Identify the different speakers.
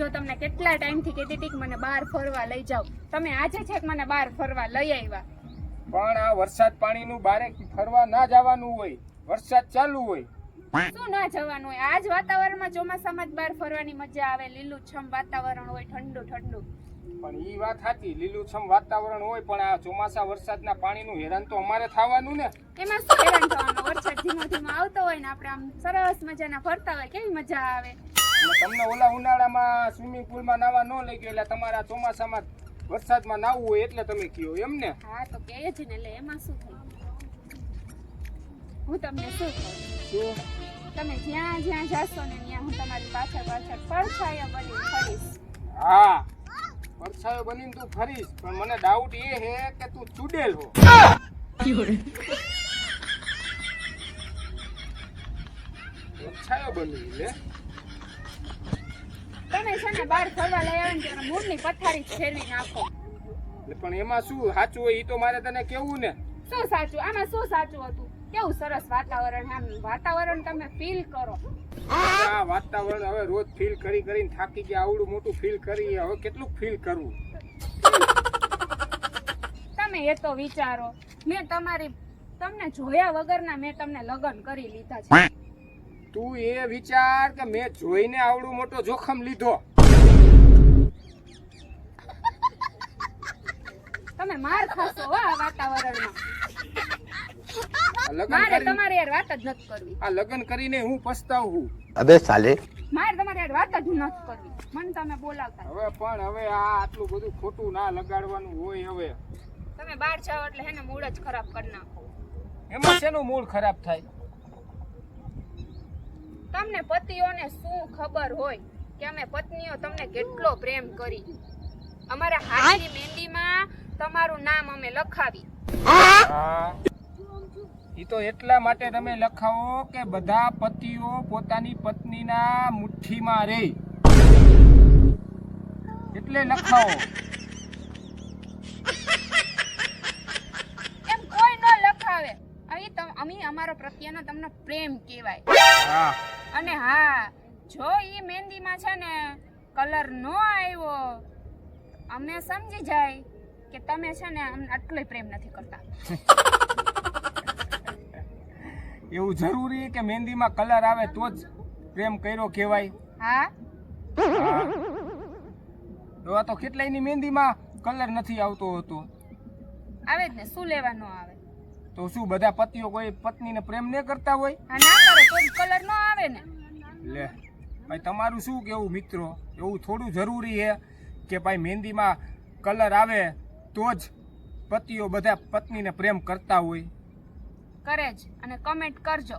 Speaker 1: જો તમને કેટલા ટાઈમથી કહેતી હતી કે મને બહાર ફરવા લઈ જાઓ. તમે આજે છેક મને બહાર ફરવા લઈ આવ્યા?
Speaker 2: પણ આ વરસાદ પાણીનું બારે ફરવા ના જવાનું હોય. વરસાદ ચાલુ હોય.
Speaker 1: શું ના જવાનું હોય? આજ વાતાવરણમાં ચોમાસામાં જ બહાર ફરવાની મજા આવે લીલુંછમ વાતાવરણ હોય ઠંડુ ઠંડુ.
Speaker 2: પણ ઈ વાત સાચી લીલુંછમ વાતાવરણ હોય પણ આ ચોમાસા વરસાદના પાણીનું હેરાન તો અમારે થવાનું ને.
Speaker 1: એમાં શું હેરાન થવાનું? વરસાદ ધીમો ધીમો આવતો હોય ને આપણે આમ સરસ મજાના ફરતા હોય કેવી મજા આવે?
Speaker 2: તમને ઓલા ઉનાળામાં સ્વિમિંગ પુલમાં નાવા ન લઈ ગયો એટલે તમારા ચોમાસામાં વરસાદમાં નાવું હોય એટલે તમે કયો એમ ને?
Speaker 1: હા તો કે જ ને એટલે એમાં શું થયું? હું તમને શું કહું? તમે જ્યાં જ્યાં જાશો ને ત્યાં હું તમારી પાછળ પાછળ પડછાયા બની ફરીશ.
Speaker 2: હા પરછાયો બનીને તું ફરીશ. પણ મને ડાઉટ એ હે કે તું ચૂડેલ હો. પરછાયો બની લે.
Speaker 1: તમે છે ને બહાર ફરવા લઈ આવે ને ત્યારે મૂળની પથારી ફેરવી નાખો.
Speaker 2: પણ એમાં શું સાચું હોય એ તો મારે તને કેવું ને?
Speaker 1: શું સાચું? આમાં શું સાચું હતું? કેવું સરસ વાતાવરણ આમ? વાતાવરણ તમે ફીલ કરો.
Speaker 2: આ વાતાવરણ હવે રોજ ફીલ કરી કરીને થાકી ગયા આવડું મોટું ફીલ કરી હવે કેટલું ફીલ કરવું?
Speaker 1: તમે એ તો વિચારો. મેં તમારી તમને જોયા વગરના મેં તમને લગ્ન કરી લીધા છે.
Speaker 2: તું એ વિચાર કે મેં જોઈને આવડું મોટો જોખમ લીધો.
Speaker 1: તમે માર ખાશો આ વાતાવરણમાં. મારે વાત જ નથી
Speaker 2: આ લગન કરીને હું પસ્તાવું
Speaker 1: મારે તમારે યાર વાત જ નથી કરવી. મને તમે બોલાવતા
Speaker 2: હવે પણ હવે આ આટલું બધું ખોટું ના લગાડવાનું હોય હવે.
Speaker 1: તમે બહાર જાઓ એટલે હેને મૂળ જ ખરાબ કરી નાખો.
Speaker 2: એમાં શેનું મૂળ ખરાબ થાય?
Speaker 1: તમને પતિઓને શું ખબર હોય કે અમે પત્નીઓ તમને કેટલો પ્રેમ કરી? અમારા હાથની મહેંદીમાં તમારું નામ અમે લખાવી.
Speaker 2: એ તો એટલા માટે તમે લખાવો કે બધા પતિઓ પોતાની પત્નીના મુઠ્ઠીમાં રહે એટલે લખાવો
Speaker 1: એમ કોઈ ન લખાવે અહીં તમ અમે અમારો પ્રત્યેનો તમને પ્રેમ કહેવાય.
Speaker 2: હા.
Speaker 1: અને હા જો એ મહેંદીમાં છે ને કલર ન આવ્યો અમે સમજી જાય કે તમે છે ને અમને આટલોય પ્રેમ નથી કરતા.
Speaker 2: એવું જરૂરી કે મહેંદીમાં કલર આવે તો જ પ્રેમ કર્યો કહેવાય?
Speaker 1: હા.
Speaker 2: હા. એવા તો કેટલાયની મહેંદીમાં કલર નથી આવતો હતો?
Speaker 1: આવે જ ને શું લેવાનો આવે?
Speaker 2: તો શું બધા પતિઓ કોઈ પત્નીને પ્રેમ ન કરતા હોય?
Speaker 1: ના કરે તો કલર ન આવે ને.
Speaker 2: લે ભાઈ તમારું શું કેવું મિત્રો? એવું થોડું જરૂરી છે કે ભાઈ મહેંદીમાં કલર આવે તો જ પતિઓ બધા પત્નીને પ્રેમ કરતા હોય.
Speaker 1: કરે જ અને કમેન્ટ કરજો.